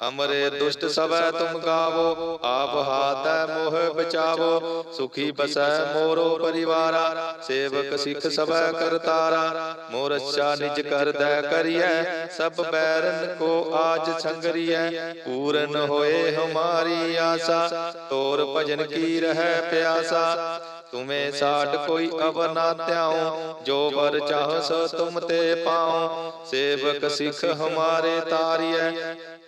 ਅਮਰੇ ਦੁਸ਼ਟ ਸਭੈ ਤੁਮ ਗਾਵੋ ਆਪ ਹਾਥੈ ਮੋਹ ਬਚਾਵੋ ਸੁਖੀ ਬਸੈ ਮੋਰੋ ਪਰਿਵਾਰਾ ਸੇਵਕ ਸਿੱਖ ਸਭੈ ਕਰਤਾਰਾ ਮੋਰ ਅੱਛਾ ਨਿਜ ਕਰਦੈ ਕਰੀਐ ਸਭ ਬੈਰਨ ਕੋ ਆਜ ਸੰਗਰੀਐ ਪੂਰਨ ਹੋਏ ਹਮਾਰੀ ਆਸਾ ਤੋਰ ਭਜਨ ਕੀ ਰਹਿ ਪਿਆਸਾ ਤੁਮੇ ਸਾਡ ਕੋਈ ਅਵ ਨਾ ਧਿਆਉ ਜੋ ਵਰ ਚਾਹ ਸੋ ਤੁਮ ਤੇ ਪਾਉ ਸੇਵਕ ਸਿੱਖ ਹਮਾਰੇ ਤਾਰੀਐ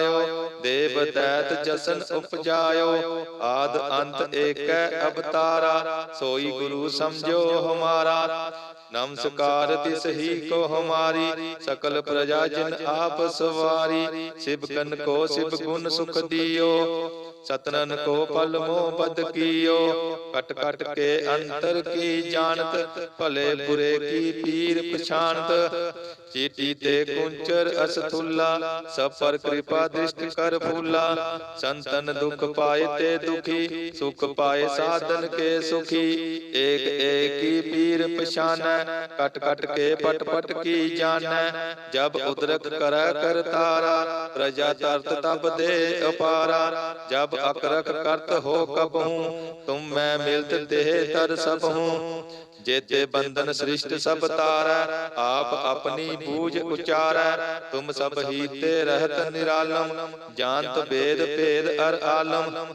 ਬਨਾਇਓ ਦੇਵ ਦੈਤ ਜਸਨ ਉਪਜਾਇਓ ਆਦ ਅੰਤ ਏਕੈ ਅਵਤਾਰਾ ਸੋਈ ਗੁਰੂ ਸਮਝੋ ਹਮਾਰਾ। ਨਮਸਕਾਰ ਤਿਸ ਹੀ ਕੋ ਹਮਾਰੀ ਸਕਲ ਪ੍ਰਜਾ ਜਿਨ ਆਪ ਸਵਾਰੀ। ਸਿਵ ਕਨ ਕੋ ਸਿਵ ਗੁਣ ਸੁਖ ਦਿਓ। ਸਤਨਨ ਕੋ ਪਲ ਮੋ ਬਦ ਕੀਓ। ਕਟ ਕਟ ਕੇ ਅੰਤਰ ਕੀ ਜਾਣਤ ਭਲੇ ਬੁਰੇ ਕੀ ਪੀਰ ਪਛਾਨਤ ਚੀਟੀ ਤੇ ਕੁੰਚਰ ਅਸਥੁੱਲਾ ਸਭ ਪਰ ਕਿਰਪਾ ਦ੍ਰਿਸ਼ਟ ਕਰ ਫੂਲਾ। ਸੰਤਨ ਦੁਖ ਪਾਏ ਤੇ ਦੁਖੀ। ਸੁਖ ਪਾਏ ਸਾਧਨ ਕੇ ਸੁਖੀ। ਏਕ ਏਕੀ ਪੀਰ ਪਛਾਨੈ। ਕਟ ਕਟ ਕੇ ਪਟ ਪਟ ਕੀ ਜਾਣੈ ਜਬ ਉਦਰਕ ਕਰੈ ਕਰਤਾਰਾ ਪ੍ਰਜਾ ਤਰਤ ਤਬ ਦੇ ਅਪਾਰਾ ਜਬ ਅਕਰਕ ਕਰਤ ਹੋ ਕਬਹੂ ਤੁਮ ਮੈਂ ਮਿਲਤ ਦੇਹ ਤਰ ਸਭਹੂ ਜੇਤੇ ਬੰਧਨ ਸ੍ਰਿਸ਼ਟ ਸਭ ਤਾਰੈ ਆਪ ਆਪਣੀ ਬੂਝ ਉਚਾਰੈ ਤੁਮ ਸਭ ਹੀ ਤੇ ਰਹਿਤ ਨਿਰਾਲਮ ਜਾਣਤ ਵੇਦ ਭੇਦ ਅਰ ਆਲਮ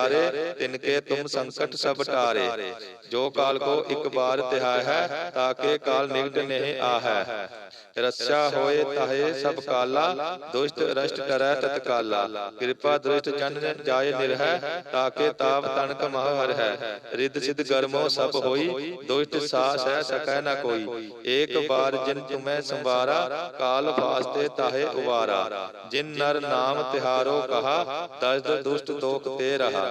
ਤਿਹਾਰੇ ਤਿਨਕੇ ਤੁਮ ਸੰਕਟ ਸਭ ਟਾਰੇ। ਜੋ ਕਾਲ ਕੋ ਇੱਕ ਬਾਰ ਤਿਹਾਇ ਹੈ ਤਾਕੇ ਕਾਲ ਨਿਗਟ ਨਹੀਂ ਆਹੈ। ਰਸਾ ਹੋਏ ਤਾਹੇ ਸਭ ਕਾਲਾ, ਦੁਸ਼ਟ ਰਸ਼ਟ ਕਰੈ ਤਤਕਾਲਾ। ਕਿਰਪਾ ਦ੍ਰਿਸ਼ਟ ਜਨ ਜਾਏ ਨਿਰਹਿ ਤਾਕੇ ਤਾਪ ਤਨਕ ਮਹ ਹਰ ਹੈ ਰਿੱਧ ਸਿਧ ਗਰਮੋ ਸਭ ਹੋਈ, ਦੁਸ਼ਟ ਸਾਸ ਹੈ ਸਕੈ ਨਾ ਕੋਈ। ਏਕ ਬਾਰ ਜਿਨ ਤੁਮੈ ਸੰਵਾਰਾ, ਕਾਲ ਵਾਸਤੇ ਤਾਹੇ ਉਵਾਰਾ। ਜਿਨ ਨਰ ਨਾਮ ਤਿਹਾਰੋ ਕਹਾ ਦਸਦ ਦੁਸ਼ਟ ਤੋਕ ਤੇ ਰਹਾ।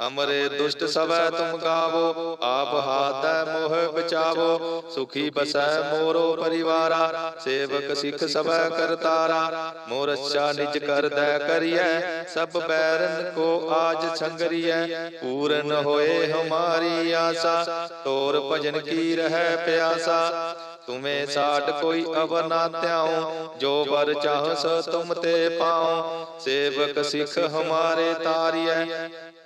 ਅਮਰੇ ਦੁਸ਼ਟ ਸਵੈ ਤੁਮ ਗਾਵੋ ਆਪ ਹਾਥੈ ਮੋਹ ਬਚਾਵੋ ਸੁਖੀ ਬਸੈ ਮੋਰੋ ਪਰਿਵਾਰਾ ਸੇਵਕ ਸਿੱਖ ਸਵੈ ਕਰਤਾਰਾ ਮੋਰ ਅੱਛਾ ਨਿਜ ਕਰਦੈ ਕਰੀਐ ਸਭ ਬੈਰਨ ਕੋ ਆਜ ਸੰਗਰੀਐ ਪੂਰਨ ਹੋਏ ਹਮਾਰੀ ਆਸਾ ਤੋਰ ਭਜਨ ਕੀ ਰਹਿ ਪਿਆਸਾ ਤੁਮੇ ਸਾਟ ਕੋਈ ਅਵਰ ਨਾ ਧਿਆਉ ਜੋ ਵਰ ਚਾਹ ਸੋ ਤੁਮ ਤੇ ਪਾਉ ਸੇਵਕ ਸਿੱਖ ਹਮਾਰੇ ਤਾਰੀਐ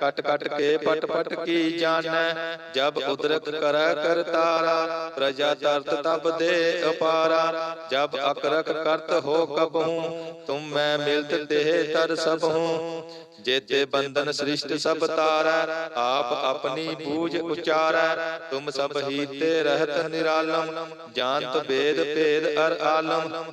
ਕਟ ਕਟ ਕੇ ਪਟ ਪਟ ਕੀ ਜਾਣੈ? ਜਬ ਉਦਰਕ ਕਰੈ ਕਰਤਾਰਾ ਪ੍ਰਜਾ ਤਰਤ ਤਬ ਦੇ ਅਪਾਰਾ। ਜਬ ਅਕਰਕ ਕਰਤ ਹੋ ਕਬਹੂ ਤੁਮ ਮੈਂ ਮਿਲਤ ਤੇ ਤਰ ਸਭਹੂ। ਜੇਤੇ ਬੰਧਨ ਸ੍ਰਿਸ਼ਟ ਸਭ ਤਾਰੈ, ਆਪ ਆਪਣੀ ਬੂਝ ਉਚਾਰੈ। ਤੁਮ ਸਭ ਹੀ ਤੇ ਰਹਿਤ ਨਿਰਾਲਮ, ਜਾਣਤ ਵੇਦ ਭੇਦ ਅਰ ਆਲਮ।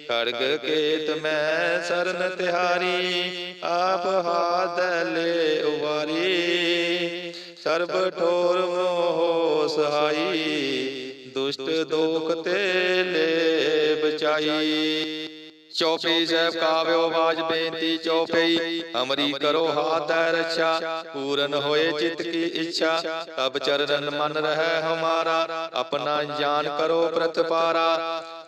ਖੜਗ ਕੇਤ ਮੈਂ ਸਰਨ ਤਿਹਾਰੀ, ਆਪ ਹਾਥ ਲੈ ਉਵਾਰੀ। ਸਰਬ ਠੋਰ ਮੋਹ ਸਹਾਈ, ਦੁਸ਼ਟ ਦੋਖ ਤੇ ਲੈ ਬਚਾਈ। ਚੌਪਈ ਸਾਹਿਬ ਕਾਵਿਓ ਬਾਜ ਬੇਨਤੀ ਚੌਪਈ ਅਮਰੀ ਕਰੋ ਹਾਥ ਹੈ ਰੱਛਾ, ਪੂਰਨ ਹੋਏ ਚਿਤ ਕੀ ਇੱਛਾ। ਤਬ ਚਰਨ ਮਨ ਰਹਿ ਹਮਾਰਾ, ਆਪਣਾ ਜਾਨ ਕਰੋ ਪ੍ਰਤਪਾਰਾ।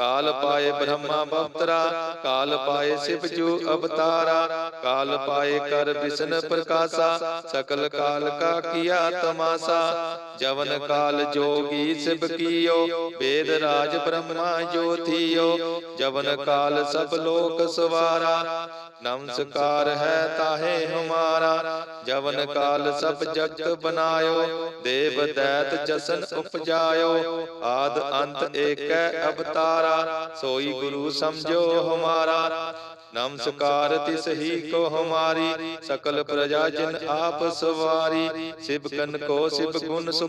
ਕਾਲ ਪਾਏ ਬ੍ਰਹਮਾ ਬਵਤਰਾ ਕਾਲ ਪਾਏ ਸਿਵ ਜੂ ਅਵਤਾਰਾ ਕਾਲ ਪਾਏ ਕਰ ਵਿਸ਼ਨ ਪ੍ਰਕਾਸ਼ਾ ਸਕਲ ਕਾਲ ਕਾ ਕੀਆ ਤਮਾਸਾ ਜਵਨ ਕਾਲ ਜੋਗੀ ਸਿਵ ਕੀਓ ਵੇਦ ਰਾਜ ਬ੍ਰਹਮਾ ਜੋਤੀਓ ਜਵਨ ਕਾਲ ਸਭ ਲੋਕ ਸਵਾਰਾ, ਨਮਸਕਾਰ ਹੈ ਤਾਹੇ ਹਮਾਰਾ। ਜਵਨ ਕਾਲ ਸਭ ਜਗਤ ਬਨਾਇਓ, ਦੇਵ ਦੈਤ ਜਸਨ ਉਪਜਾਇਓ। ਆਦ ਅੰਤ ਏਕੈ ਅਵਤਾਰਾ, ਸੋਈ ਗੁਰੂ ਸਮਝੋ ਹਮਾਰਾ। ਨਮਸਕਾਰ ਤਿਸ ਹੀ ਕੋ ਹਮਾਰੀ, ਸਕਲ ਪ੍ਰਜਾ ਜਨ ਆਪ ਸਵਾਰੀ। ਸਿਵ ਕਨ ਕੋ ਸਿਵ ਗੁਣ ਸੁ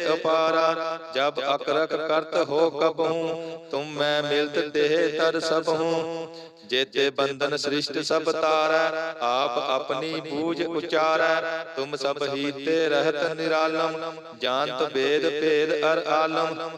ਅਪਾਰਾ, ਜਬ ਅਕਰਕ ਕਰਤ ਹੋ ਕਬਹੂ, ਤੁਮ ਮੈਂ ਮਿਲਤ ਦੇਹ ਤਰ ਸਭਹੂ। ਜੇਤੇ ਬੰਧਨ ਸ੍ਰਿਸ਼ਟ ਸਭ ਤਾਰੈ, ਆਪ ਆਪਣੀ ਬੂਝ ਉਚਾਰੈ। ਤੁਮ ਸਭ ਹੀ ਤੇ ਰਹਿਤ ਨਿਰਾਲਮ, ਜਾਣਤ ਵੇਦ ਭੇਦ ਅਰ ਆਲਮ।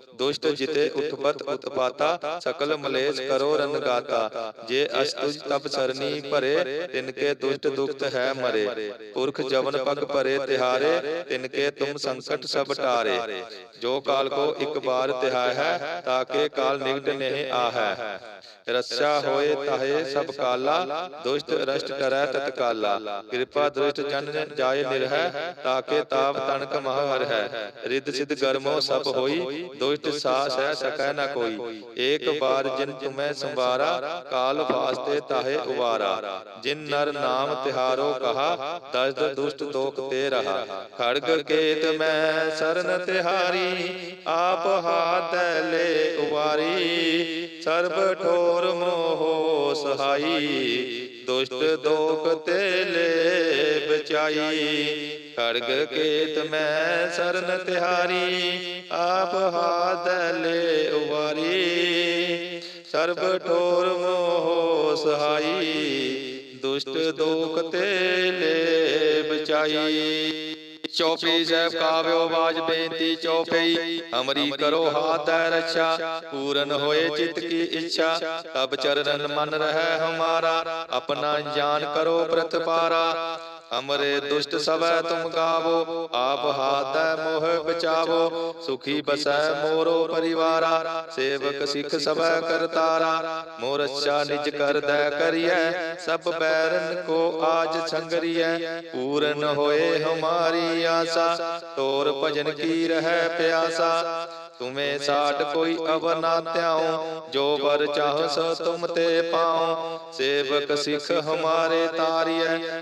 ਦੁਸ਼ਟ ਜਿਤੇ ਉਤਪਤ ਉਤਪਾਤਾ ਸਕਲ ਮਲੇਸ਼ ਕਰੋ ਰਨਗਾਤਾ ਜੇ ਅਸਤੁਜ ਤਬ ਸਰਨੀ ਭਰੇ, ਤਿਨਕੇ ਦੁਸ਼ਟ ਦੁਖਤ ਹੈ ਮਰੇ। ਪੁਰਖ ਜਵਨ ਪਗ ਭਰੇ ਤਿਹਾਰੇ, ਤਿਨਕੇ ਤੁਮ ਸੰਕਟ ਸਭ ਟਾਰੇ। ਜੋ ਕਾਲ ਕੋ ਇੱਕ ਬਾਰ ਤਿਹਾਇ ਹੈ ਤਾਕੇ ਕਾਲ ਨਿਗਟ ਨਹਿ ਆਹੈ। ਰਸਾ ਹੋਏ ਤਾਹੇ ਸਭ ਕਾਲਾ, ਦੁਸ਼ਟ ਰਸ਼ਟ ਕਰੈ ਤਤਕਾਲਾ ਕਿਰਪਾ ਦੁਸ਼ਟ ਜਨ ਜਾਏ ਨਿਰਹਿ ਤਾਕੇ ਤਾਪ ਤਣਕ ਮਹ ਹਰ ਹੈ ਰਿੱਧ ਸਿਧ ਗਰਮੋ ਸਭ ਹੋਈ, ਦੁਸ਼ਟ ਸਾਸ ਹੈ ਸਕੈ ਨ ਕੋਈ। ਏਕ ਬਾਰ ਜਿਨ ਤੁਮੈ ਸੰਵਾਰਾ ਕਾਲ ਵਾਸਤੇ ਤਾਹੇ ਉਵਾਰਾ। ਜਿਨ ਨਰ ਨਾਮ ਤਿਹਾਰੋ ਕਹਾ, ਦਸਦ ਦੁਸ਼ਟ ਦੋਖ ਤੇ ਰਹਾ। ਖੜਗ ਕੇਤ ਮੈਂ ਸਰਨ ਤਿਹਾਰੀ, ਆਪ ਹਾਥ ਲੈ ਉਵਾਰੀ। ਸਰਬ ਠੋਰ ਮੋਹ ਸਹਾਈ, ਦੁਸ਼ਟ ਦੋਖ ਤੇ ਲੈ ਬਚਾਈ ਖੜਗ ਕੇਤ ਮੈਂ ਸਰਨ ਤਿਹਾਰੀ, ਆਪ ਹਾਥ ਲੈ ਉਵਾਰੀ। ਸਰਬ ਠੋਰ ਮੋਹ ਸਹਾਈ, ਦੁਸ਼ਟ ਦੋਖ ਤੇ ਲੈ ਬਚਾਈ ਚੌਪੀ ਸਾਹਿਬ ਕਾਵਿਓ ਬਾਜ ਬੇਨਤੀ ਚੌਪਈ, ਅਮਰੀ ਕਰੋ ਹਾਥ ਹੈ ਰਛਾ, ਪੂਰਨ ਹੋਏ ਚਿਤ ਕੀ ਇੱਛਾ। ਤਬ ਚਰਨ ਮਨ ਰਹਿ ਹਮਾਰਾ, ਆਪਣਾ ਜਾਨ ਕਰੋ ਪ੍ਰਤਪਾਰਾ। ਅਮਰੇ ਦੁਸ਼ਟ ਸਵੈ ਤੁਮ ਗਾਵੋ ਆਪ ਹਾਥੈ ਮੋਹ ਬਚਾਵੋ ਸੁਖੀ ਬਸੈ ਮੋਰੋ ਪਰਿਵਾਰਾ ਸੇਵਕ ਸਿੱਖ ਸਵੈ ਕਰਤਾਰਾ ਮੋਰ ਅੱਛਾ ਨਿਜ ਕਰਦੈ ਕਰੀਐ ਸਭ ਬੈਰਨ ਕੋ ਆਜ ਸੰਗਰੀਐ ਪੂਰਨ ਹੋਏ ਹਮਾਰੀ ਆਸਾ ਤੋਰ ਭਜਨ ਕੀ ਰਹਿ ਪਿਆਸਾ ਤੁਮੇ ਸਾਡ ਕੋਈ ਅਵਰ ਨਾ ਧਿਆਉ ਜੋ ਵਰ ਚਾਹ ਸੋ ਤੁਮ ਤੇ ਪਾਉ ਸੇਵਕ ਸਿੱਖ ਹਮਾਰੇ ਤਾਰੀਐ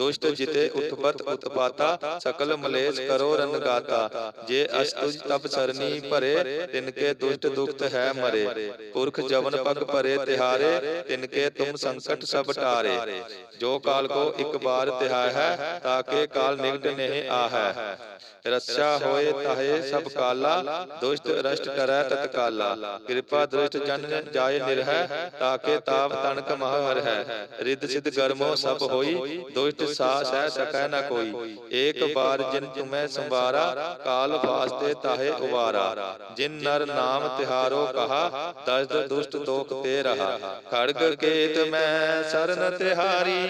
ਦੁਸ਼ਟ ਜਿਤੇ ਉਤਪਤ ਉਤਪਾਤਾ ਸਕਲ ਮਲੇਸ਼ ਕਰੋ ਰਨਗਾਤਾ ਜੇ ਅਸਤੁਜ ਤਬ ਸਰਨੀ ਭਰੇ ਤਿਨਕੇ ਦੁਸ਼ਟ ਦੁਖਤ ਹੈ ਮਰੇ। ਪੁਰਖ ਜਵਨ ਪਗ ਭਰੇ ਤਿਹਾਰੇ ਤਿਨਕੇ ਤੁਮ ਸੰਕਟ ਸਭ ਟਾਰੇ। ਜੋ ਕਾਲ ਕੋ ਇੱਕ ਬਾਰ ਤਿਹਾਇ ਹੈ ਤਾਕੇ ਕਾਲ ਨਿਕਟ ਨਹੀਂ ਆਹੈ ਰੱਛਾ ਹੋਏ ਤਾਹੇ ਸਭ ਕਾਲਾ ਦੁਸ਼ਟ ਰਸ਼ਟ ਕਰੈ ਤਤਕਾਲਾ ਕਿਰਪਾ ਦ੍ਰਿਸ਼ਟ ਜਨ ਜਾਏ ਨਿਰਹਿ ਤਾਕੇ ਤਾਪ ਤਨਕ ਮਹ ਹਰ ਹੈ। ਰਿੱਧ ਸਿਧ ਗਰਮੋ ਸਭ ਹੋਈ ਦੁਸ਼ਟ ਸਾਸ ਹੈ ਸਕੈ ਨ ਕੋਈ। ਏਕ ਬਾਰ ਜਿਨ ਤੁਮੈ ਸੰਵਾਰਾ ਕਾਲ ਵਾਸਤੇ ਤਾਹੇ ਉਵਾਰਾ। ਜਿਨ ਨਰ ਨਾਮ ਤਿਹਾਰੋ ਕਹਾ ਦਸਦ ਦੁਸ਼ਟ ਦੋਖ ਤੇ ਰਹਾ। ਖੜਗ ਕੇਤ ਮੈਂ ਸਰਨ ਤਿਹਾਰੀ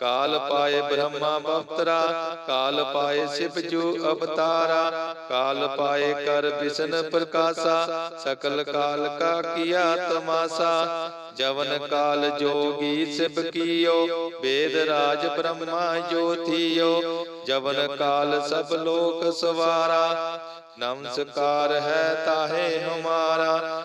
ਕਾਲ ਪਾਏ ਬ੍ਰਹਮਾ ਬਖਤਰਾ ਕਾਲ ਪਾਏ ਸਿਵ ਜੋ ਅਵਤਾਰਾ ਕਾਲ ਪਾਏ ਕਰ ਬਿਸ਼ਨ ਪ੍ਰਕਾਸ਼ਾ ਸਕਲ ਕਾਲ ਕਾ ਕੀਆ ਤਮਾਸਾ ਜਵਨ ਕਾਲ ਜੋਗੀ ਸਿਵ ਕੀਓ ਵੇਦ ਰਾਜ ਬ੍ਰਹਮਾ ਜੋਤੀਓ ਜਵਨ ਕਾਲ ਸਭ ਲੋਕ ਸਵਾਰਾ ਨਮਸਕਾਰ ਹੈ ਤਾਹੇ ਹਮਾਰਾ